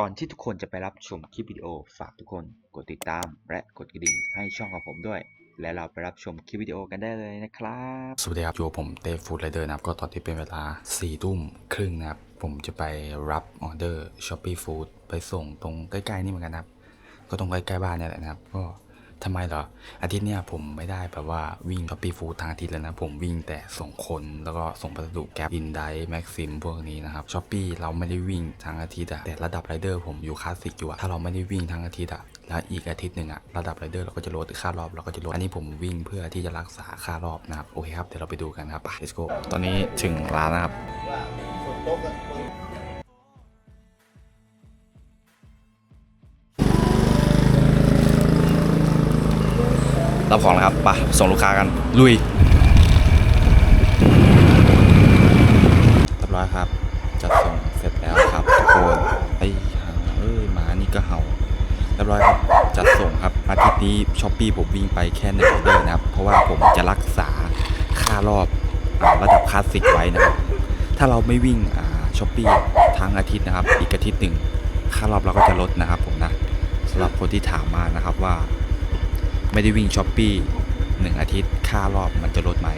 ก่อนที่ทุกคนจะไปรับชมคลิปวิดีโอ ฝากทุกคนกดติดตาม และกดกระดิ่งให้ช่องของผมด้วย และเราไปรับชมคลิปวิดีโอกันได้เลยนะครับ สวัสดีครับอยู่กับผมเตฟูดไรเดอร์นะครับ ก็ตอนที่เป็นเวลา4ี่ทุ่มครึ่งนะครับ ผมจะไปรับออเดอร์ช้อปปี้ฟู้ดไปส่งตรงใกล้ ๆ นี่เหมือนกันนะครับ ก็ตรงใกล้ ๆ บ้านเนี่ยแหละนะครับ ก็ ทำไมเหรอ อาทิตย์เนี้ยผมไม่ได้แบบว่าวิ่งช้อปปี้ฟูทางอาทิตย์เลยนะ ผมวิ่งแต่ส่งคนแล้วก็ส่งพัสดุแก๊ปอินไดแม็กซิมพวกนี้นะครับช้อปปี้เราไม่ได้วิ่งทางอาทิตย์อะแต่ระดับไรเดอร์ผมอยู่คลาสสิกอยู่อะถ้าเราไม่ได้วิ่งทางอาทิตย์อะแล้วอีกอาทิตย์หนึ่งอะระดับไรเดอร์เราก็จะลดค่ารอบเราก็จะลดอันนี้ผมวิ่งเพื่อที่จะรักษาค่ารอบนะครับโอเคครับเดี๋ยวเราไปดูกันครับไป let's go ตอนนี้ถึงร้านนะครับ รับของแล้วครับไปส่งลูกค้ากันลุยเรียบร้อยครับจัดส่งเสร็จแล้วครับทุกคนไอ้ห่าเอ้ยหมานี่ก็เห่าเรียบร้อยครับจัดส่งครับอาทิตย์นี้ช้อปปี้ผมวิ่งไปแค่หนึ่งออเดอร์นะครับ เพราะว่าผมจะรักษาค่ารอบอ่าระดับคลาสสิกไว้นะครับ ถ้าเราไม่วิ่งช้อปปี้ทั้งอาทิตย์นะครับ อีกอาทิตย์หนึ่งค่ารอบเราก็จะลดนะครับผมนะสำหรับคนที่ถามมานะครับว่า ไม่ได้วิ่งช้อปปี้หนึ่งอาทิตย์ค่ารอบมันจะลดไหม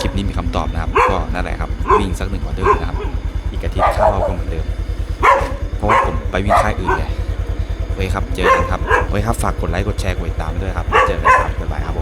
คลิปนี้มีคำตอบนะครับ ก็นั่นแหละครับวิ่งสักหนึ่งออเดอร์นะครับ อีกอาทิตย์ค่ารอบก็เหมือนเดิม เพราะว่าผมไปวิ่งค่ายอื่นเลยโอเคครับเจอกันครับโอเคครับฝากกดไลค์กดแชร์กดติดตามด้วยครับเจอกันครับบ๊ายบายครับผม